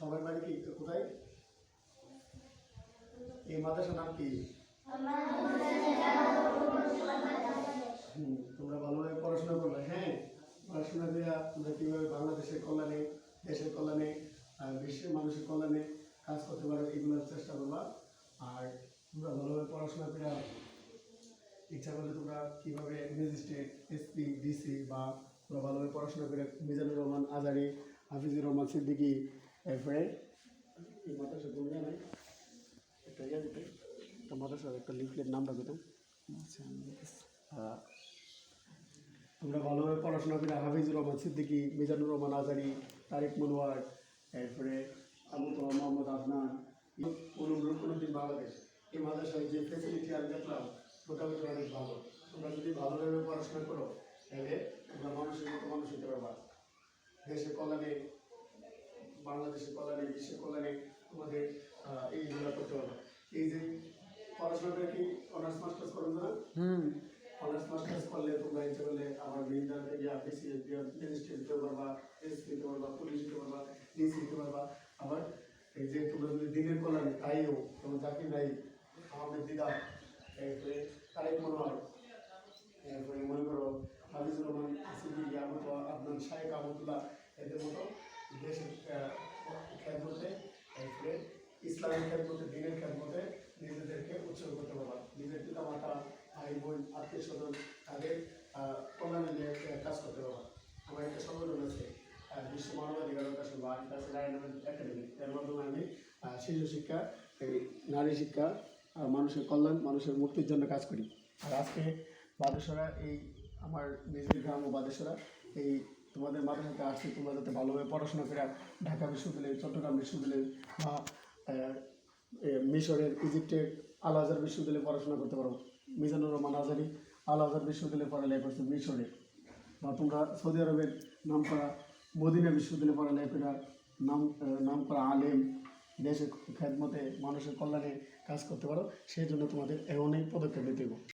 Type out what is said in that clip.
সবার বাড়ি কি কোথায়? এই মাদ্রাসার নাম কি? তোমরা ভালোভাবে পড়াশোনা করবে হ্যাঁ? পড়াশোনা করে তোমরা কীভাবে বাংলাদেশের কল্যাণে, দেশের কল্যাণে, আর বিশ্বের মানুষের কল্যাণে কাজ করতে পারো এগুলোর চেষ্টা করবা। আর তোমরা ভালোভাবে পড়াশোনা করে ইচ্ছা করলে তোমরা কীভাবে ম্যাজিস্ট্রেট, এসপি, ডিসি বা তোমরা ভালোভাবে পড়াশোনা করে মিজানুর রহমান, আজারি, হাফিজুর রহমান সিদ্দিকি এরপরে এই মাদ্রাসা কোন জানাই একটা ইয়ে দিতে। একটা মাদ্রাসার একটা লিফলেট নাম রাখো তো। আহ, তোমরা ভালোভাবে পড়াশোনা করে হাফিজুর রহমান সিদ্দিকি মিজানুর রহমান আজারি তারিক মনোয়ার এরপরে আবু তোহা মোহাম্মদ আদনান অনুদ্দিন বাংলাদেশ। এই মাদ্রাসায় যে ফেসিলিটি আমি দেখলাম মোটামুটি অনেক ভালো। তোমরা যদি ভালোভাবে পড়াশোনা করো তাহলে তোমরা মানুষের মতো মানুষ হতে পারবা। দেশের কল্যাণে বাংলাদেশের কল্যাণে বিশ্বের কল্যাণে তোমাদের আহ, এইগুলো করতে পারবা এই যে পড়াশোনা করে কি অনার্স মাস্টার্স করো না? হুম। অনার্স মাস্টার্স করলে তোমরা ইচ্ছে করলে আমার মিনিস্টার ইয়া বিসি মিনিস্ট্রি দিতে পারবা এসপি দিতে পারবা পুলিশ দিতে পারবা ডিসি দিতে পারবা। আবার এই যে তোমরা যদি দিনের কল্যাণে তাইও তোমার জাকির নাই আমাদের দিদা এরপরে মনে হয় এরপরে মনে করো হাফিজুর রহমান সিদ্দিকি আহমদ আপনার শাহেক আহমদুল্লাহ এদের মতো দেশের খেদমতে এরপরে ইসলামের খেদমতে দিনের খেদমতে নিজেদেরকে উৎসর্গ করতে পারবা নিজের পিতা মাতা ভাই, বোন, আত্মীয় স্বজন, তাদের কল্যাণে নিয়ে কাজ করতে পারবা আমার একটা সংগঠন আছে বিশ্ব মানবাধিকার কাছে বা একাডেমি এর মাধ্যমে আমি শিশু শিক্ষা, এই নারী শিক্ষা মানুষের কল্যাণ, মানুষের মুক্তির জন্য কাজ করি। আর আজকে বাদেশ্বরা, এই আমার নিজের গ্রাম ও বাদেশ্বরা, এই তোমাদের মাদ্রাসাতে আসছে, তোমরা যাতে ভালোভাবে পড়াশোনা করে ঢাকা বিশ্ববিদ্যালয়, চট্টগ্রাম বিশ্ববিদ্যালয় বা মিশরের ইজিপ্টের আল আজহার বিশ্ববিদ্যালয়ে পড়াশোনা করতে পারো। মিজানুর রহমান আজারি আল আজহার বিশ্ববিদ্যালয়ে পড়ালেখা করছে মিশরে। বা তোমরা সৌদি আরবের নাম করা মদিনা বিশ্ববিদ্যালয়ে পড়ালেখা করা নাম নাম করা আলেম, দেশের খেদমতে মানুষের কল্যাণে কাজ করতে পারো, সেই জন্য তোমাদের এমনই পদক্ষেপ নিতে